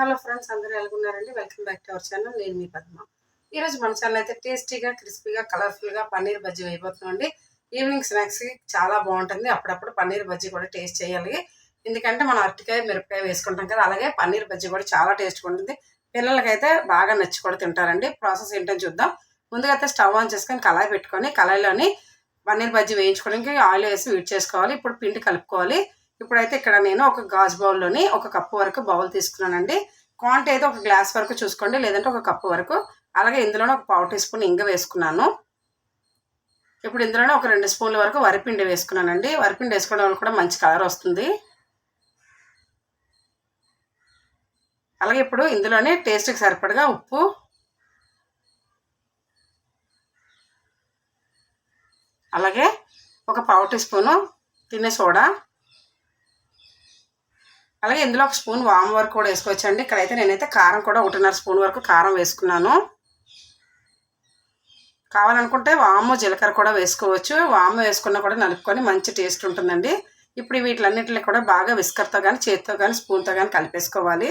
Hello friends అందరూ ఎలాగున్నారండి welcome back to our channel. నేను మీ పద్మ. ఈరోజు మన ఛానల్ అయితే టేస్టీగా క్రిస్పీగా కలర్ఫుల్గా పన్నీర్ బజ్జీ అయిపోతుందండి. ఈవినింగ్ స్నాక్స్కి చాలా బాగుంటుంది. అప్పుడప్పుడు పన్నీర్ బజ్జీ కూడా టేస్ట్ చేయాలి. ఎందుకంటే మనం అరటికాయ మిరపకాయ వేసుకుంటాం కదా అలాగే పన్నీర్ బజ్జీ కూడా చాలా టేస్ట్గా ఉంటుంది. పిల్లలకైతే బాగా నచ్చి కూడా తింటారండి. ప్రాసెస్ ఏంటో చూద్దాం. ముందుగా అయితే స్టవ్ ఆన్ చేసుకొని కళాయి పెట్టుకొని కళాయిలోని పన్నీర్ బజ్జీ వేయించుకోవడానికి ఆయిల్ వేసి వీట్ చేసుకోవాలి. ఇప్పుడు పిండి కలుపుకోవాలి. ఇప్పుడైతే ఇక్కడ నేను ఒక గాజు బౌల్లోని ఒక కప్పు వరకు బౌల్ తీసుకున్నానండి. క్వాంటిటీ అయితే ఒక గ్లాస్ వరకు చూసుకోండి లేదంటే ఒక కప్పు వరకు. అలాగే ఇందులోనే ఒక పావు టీ స్పూన్ ఇంగ వేసుకున్నాను. ఇప్పుడు ఇందులోనే ఒక రెండు స్పూన్ల వరకు వరిపిండి వేసుకున్నానండి. వరిపిండి వేసుకోవడం వల్ల కూడా మంచి కలర్ వస్తుంది. అలాగే ఇప్పుడు ఇందులోనే టేస్ట్కి సరిపడగా ఉప్పు. అలాగే ఒక పావు టీ స్పూను తినే సోడా. అలాగే ఇందులో ఒక స్పూన్ వామ్ వరకు కూడా వేసుకోవచ్చండి. ఇక్కడైతే నేనైతే కారం కూడా ఒకటిన్నర స్పూన్ వరకు కారం వేసుకున్నాను. కావాలనుకుంటే వాము జీలకర్ర కూడా వేసుకోవచ్చు. వాము వేసుకున్నా కూడా నలుపుకొని మంచి టేస్ట్ ఉంటుందండి. ఇప్పుడు వీటిలన్నింటినీ కూడా బాగా విస్కర్తో కానీ చేతితో కానీ స్పూన్తో కానీ కలిపేసుకోవాలి.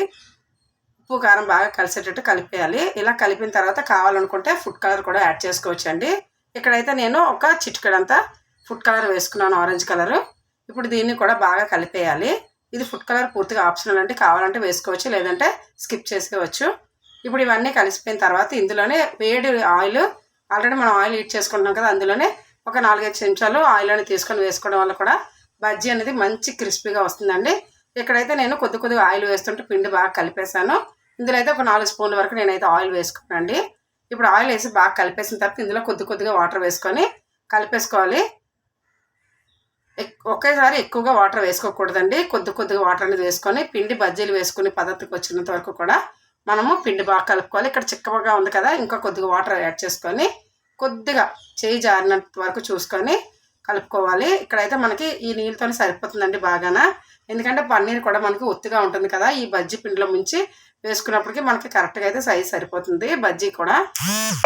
ఉప్పు కారం బాగా కలిసేటట్టు కలిపేయాలి. ఇలా కలిపిన తర్వాత కావాలనుకుంటే ఫుడ్ కలర్ కూడా యాడ్ చేసుకోవచ్చు అండి ఇక్కడైతే నేను ఒక చిటికెడంతా ఫుడ్ కలర్ వేసుకున్నాను ఆరెంజ్ కలరు. ఇప్పుడు దీన్ని కూడా బాగా కలిపేయాలి. ఇది ఫుడ్ కలర్ పూర్తిగా ఆప్షనల్ అంటే కావాలంటే వేసుకోవచ్చు లేదంటే స్కిప్ చేసుకోవచ్చు. ఇప్పుడు ఇవన్నీ కలిసిపోయిన తర్వాత ఇందులోనే వేడి ఆయిల్ ఆల్రెడీ మనం ఆయిల్ హీట్ చేసుకుంటున్నాం కదా అందులోనే ఒక నాలుగైదు చెంచాలు ఆయిల్ అనేది తీసుకొని వేసుకోవడం వల్ల కూడా బజ్జీ అనేది మంచి క్రిస్పీగా వస్తుందండి. ఇక్కడైతే నేను కొద్ది కొద్దిగా ఆయిల్ వేస్తుంటే పిండి బాగా కలిపేశాను. ఇందులో అయితే ఒక నాలుగు స్పూన్ల వరకు నేనైతే ఆయిల్ వేసుకున్నానండి. ఇప్పుడు ఆయిల్ వేసి బాగా కలిపేసిన తర్వాత ఇందులో కొద్ది కొద్దిగా వాటర్ వేసుకొని కలిపేసుకోవాలి. ఒకేసారి ఎక్కువగా వాటర్ వేసుకోకూడదండి. కొద్ది కొద్దిగా వాటర్ అనేది వేసుకొని పిండి బజ్జీలు వేసుకుని పద్ధతికి వచ్చినంత వరకు కూడా మనము పిండి బాగా కలుపుకోవాలి. ఇక్కడ చిక్కగా ఉంది కదా ఇంకా కొద్దిగా వాటర్ యాడ్ చేసుకొని కొద్దిగా చేయి జారినంత వరకు చూసుకొని కలుపుకోవాలి. ఇక్కడైతే మనకి ఈ నీళ్ళతో సరిపోతుందండి బాగానా. ఎందుకంటే పన్నీర్ కూడా మనకి ఒత్తిగా ఉంటుంది కదా ఈ బజ్జీ పిండిలో ముంచి వేసుకున్నప్పటికీ మనకి కరెక్ట్గా అయితే సైజ్ సరిపోతుంది బజ్జీ కూడా.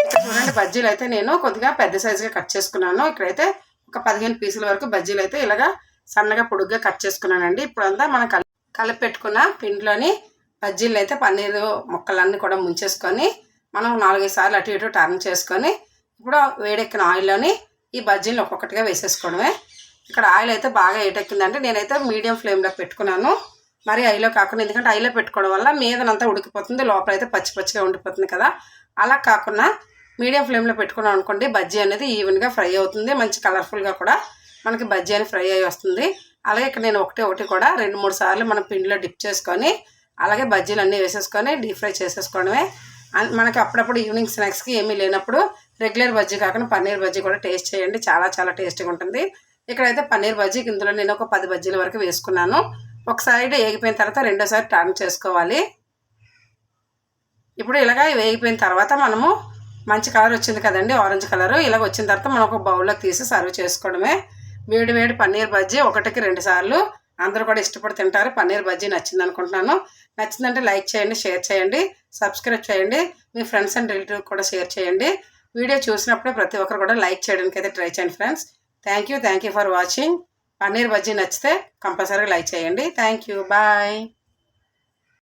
ఇక్కడ చూడండి బజ్జీలు అయితే నేను కొద్దిగా పెద్ద సైజుగా కట్ చేసుకున్నాను. ఇక్కడైతే ఒక పదిహేను పీసుల వరకు బజ్జీలు అయితే ఇలాగా సన్నగా పొడుగ్గా కట్ చేసుకున్నానండి. ఇప్పుడంతా మనం కలి కలిపి పెట్టుకున్న పిండిలోని బజ్జీలు అయితే పన్నీరు ముక్కలన్నీ కూడా ముంచేసుకొని మనం నాలుగైదు సార్లు అటు ఇటు టర్న్ చేసుకొని ఇప్పుడు వేడెక్కిన ఆయిల్లోని ఈ బజ్జీలు ఒక్కొక్కటిగా వేసేసుకోవడమే. ఇక్కడ ఆయిల్ అయితే బాగా ఏటెక్కిందంటే నేనైతే మీడియం ఫ్లేమ్లో పెట్టుకున్నాను. మరి ఐలో కాకుండా ఎందుకంటే ఐలో పెట్టుకోవడం వల్ల మీదనంతా ఉడికిపోతుంది లోపల అయితే పచ్చి పచ్చిగా ఉండిపోతుంది కదా. అలా కాకుండా మీడియం ఫ్లేమ్లో పెట్టుకున్నాం అనుకోండి బజ్జీ అనేది ఈవెన్గా ఫ్రై అవుతుంది. మంచి కలర్ఫుల్గా కూడా మనకి బజ్జీ అని ఫ్రై అయ్యి వస్తుంది. అలాగే ఇక్కడ నేను ఒకటి ఒకటి కూడా రెండు మూడు సార్లు మనం పిండిలో డిప్ చేసుకొని అలాగే బజ్జీలు అన్నీ వేసేసుకొని డీప్ ఫ్రై చేసేసుకోవడమే. మనకి అప్పుడప్పుడు ఈవినింగ్ స్నాక్స్కి ఏమీ లేనప్పుడు రెగ్యులర్ బజ్జీ కాకుండా పన్నీర్ బజ్జీ కూడా టేస్ట్ చేయండి. చాలా చాలా టేస్టీగా ఉంటుంది. ఇక్కడైతే పన్నీర్ బజ్జీ ఇందులో నేను ఒక పది బజ్జీల వరకు వేసుకున్నాను. ఒక సైడ్ వేగిపోయిన తర్వాత రెండోసారి టర్న్ చేసుకోవాలి. ఇప్పుడు ఇలాగ వేగిపోయిన తర్వాత మనము మంచి కలర్ వచ్చింది కదండి ఆరెంజ్ కలర్. ఇలాగ వచ్చిన తర్వాత మనం ఒక బౌల్లోకి తీసి సర్వ్ చేసుకోవడమే. వేడి వేడి పన్నీర్ బజ్జీ ఒకటికి రెండు సార్లు. అందరూ కూడా ఇష్టపడి తింటారు. పన్నీర్ బజ్జీ నచ్చింది అనుకుంటున్నాను. నచ్చిందంటే లైక్ చేయండి షేర్ చేయండి సబ్స్క్రైబ్ చేయండి. మీ ఫ్రెండ్స్ అండ్ రిలేటివ్ కూడా షేర్ చేయండి. వీడియో చూసినప్పుడే ప్రతి ఒక్కరు కూడా లైక్ చేయడానికి అయితే ట్రై చేయండి friends thank you thank you for watching paneer bajji నచ్చితే కంపల్సరీగా లైక్ చేయండి. Thank you bye